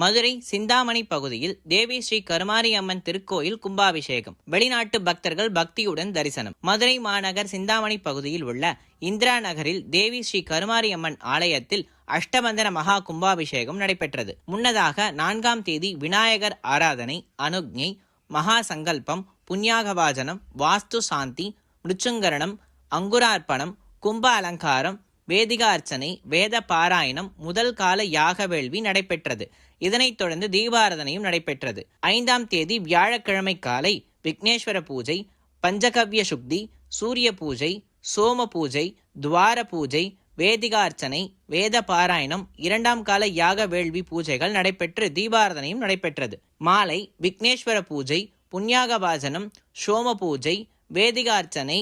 மதுரை சிந்தாமணி பகுதியில் தேவி ஸ்ரீ கருமாரி அம்மன் திருக்கோயில் கும்பாபிஷேகம். வெளிநாட்டு பக்தர்கள் பக்தியுடன் தரிசனம். மதுரை மாநகர் சிந்தாமணி பகுதியில் உள்ள இந்திரா நகரில் தேவி ஸ்ரீ கருமாரி அம்மன் ஆலயத்தில் அஷ்டபந்தன மகா கும்பாபிஷேகம் நடைபெற்றது. முன்னதாக நான்காம் தேதி விநாயகர் ஆராதனை அனுக்ஞை மகா சங்கல்பம் புண்ணியாகவாஜனம் வாஸ்து சாந்தி மிருச்சுங்கரணம் அங்குரார்ப்பணம் கும்ப அலங்காரம் வேதிகார்ச்சனை வேத பாராயணம் முதல் கால யாக வேள்வி நடைபெற்றது. இதனைத் தொடர்ந்து தீபாரதனையும் நடைபெற்றது. ஐந்தாம் தேதி வியாழக்கிழமை காலை விக்னேஸ்வர பூஜை பஞ்சகவ்ய சுக்தி சூரிய பூஜை சோம பூஜை துவார பூஜை வேதிகார்ச்சனை வேத பாராயணம் இரண்டாம் கால யாக வேள்வி பூஜைகள் நடைபெற்று தீபாரதனையும் நடைபெற்றது. மாலை விக்னேஸ்வர பூஜை புண்ணியாகவாசனம் சோம பூஜை வேதிகார்ச்சனை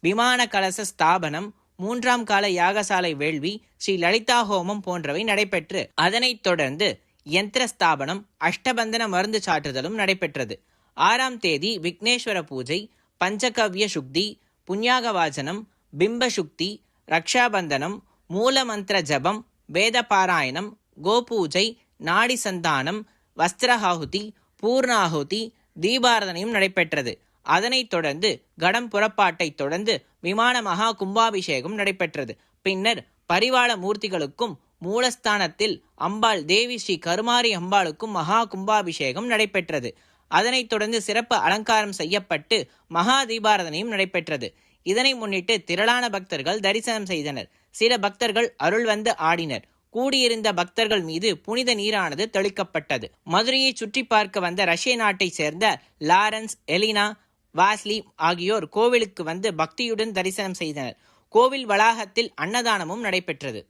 விமான கலச ஸ்தாபனம் மூன்றாம் கால யாகசாலை வேள்வி ஸ்ரீ லலிதா ஹோமம் போன்றவை நடைபெற்று அதனைத் தொடர்ந்து யந்திர ஸ்தாபனம் அஷ்டபந்தன மருந்து சாற்றுதலும் நடைபெற்றது. ஆறாம் தேதி விக்னேஸ்வர பூஜை பஞ்சகவ்ய சுக்தி புண்ணியாகவாசனம் பிம்ப சுக்தி ரக்ஷாபந்தனம் மூலமந்திர ஜபம் வேத பாராயணம் கோபூஜை நாடி சந்தானம் வஸ்திரஹாகுதி பூர்ணாகுதி தீபாரதனையும் நடைபெற்றது. அதனைத் தொடர்ந்து கடம் புறப்பாட்டைத் தொடர்ந்து விமான மகா கும்பாபிஷேகம் நடைபெற்றது. பின்னர் பரிவாள மூர்த்திகளுக்கும் மூலஸ்தானத்தில் அம்பாள் தேவி ஸ்ரீ கருமாரி அம்பாளுக்கும் மகா கும்பாபிஷேகம் நடைபெற்றது. அதனைத் தொடர்ந்து சிறப்பு அலங்காரம் செய்யப்பட்டு மகா தீபாரதனையும் நடைபெற்றது. இதனை முன்னிட்டு திரளான பக்தர்கள் தரிசனம் செய்தனர். சில பக்தர்கள் அருள் வந்து ஆடினர். கூடியிருந்த பக்தர்கள் மீது புனித நீரானது தெளிக்கப்பட்டது. மதுரையை சுற்றி பார்க்க வந்த ரஷ்ய நாட்டைச் சேர்ந்த லாரன்ஸ் எலினா வாஸ்லி ஆகியோர் கோவிலுக்கு வந்து பக்தியுடன் தரிசனம் செய்தனர். கோவில் வளாகத்தில் அன்னதானமும் நடைபெற்றது.